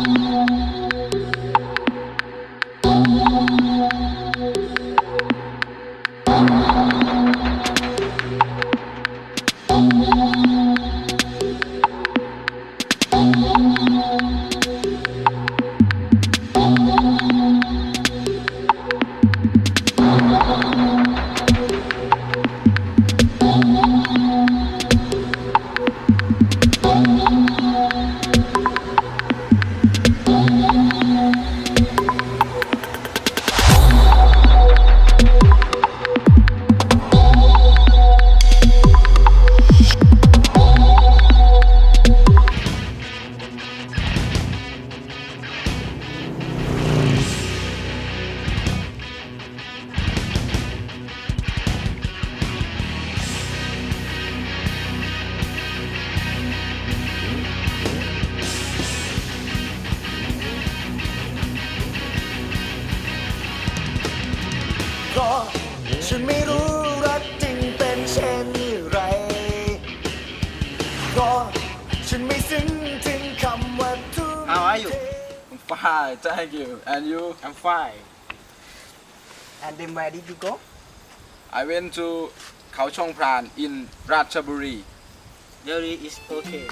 Thank you. เพราะฉันไม่ซึ้งถึงคำว่าทุก How are you? I'm fine, thank you. And you? I'm fine And then where did you go I went to Khao Chong Pran in Ratchaburi. Really is okay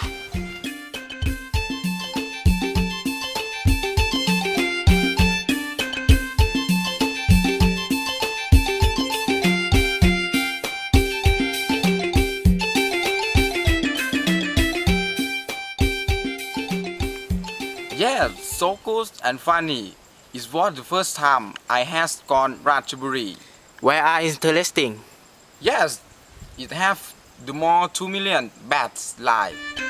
So good and funny. It was the first time I has gone Ratchaburi. Where are interesting Yes, it have the more 2 million bats live.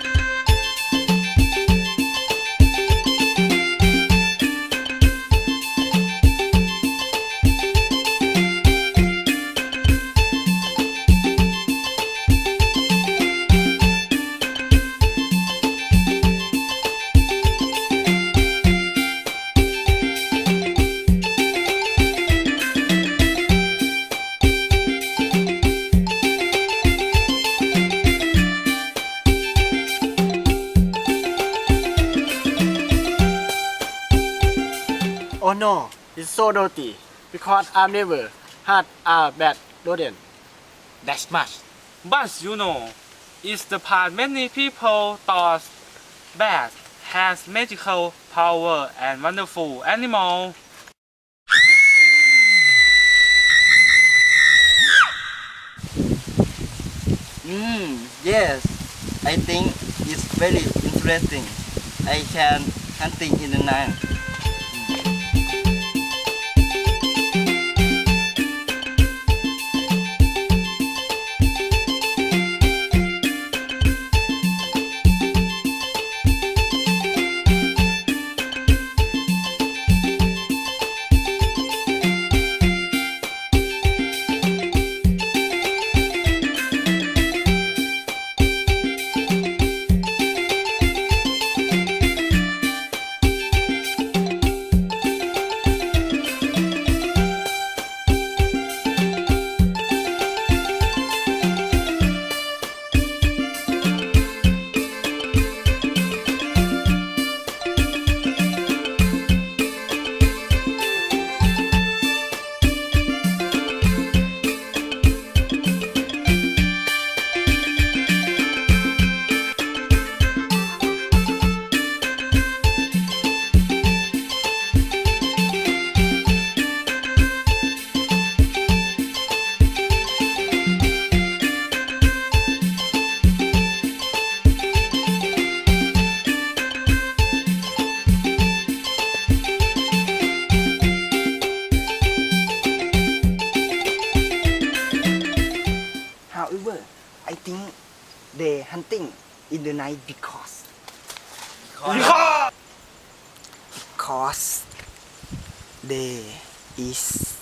No, it's so dirty because I've never had a bad rodent. That's much But you know It's the part many people thought Bat has magical power and wonderful animal Mm, yes. I think it's very interesting. I can hunting in the night. I think they hunting in the night because. Because! They is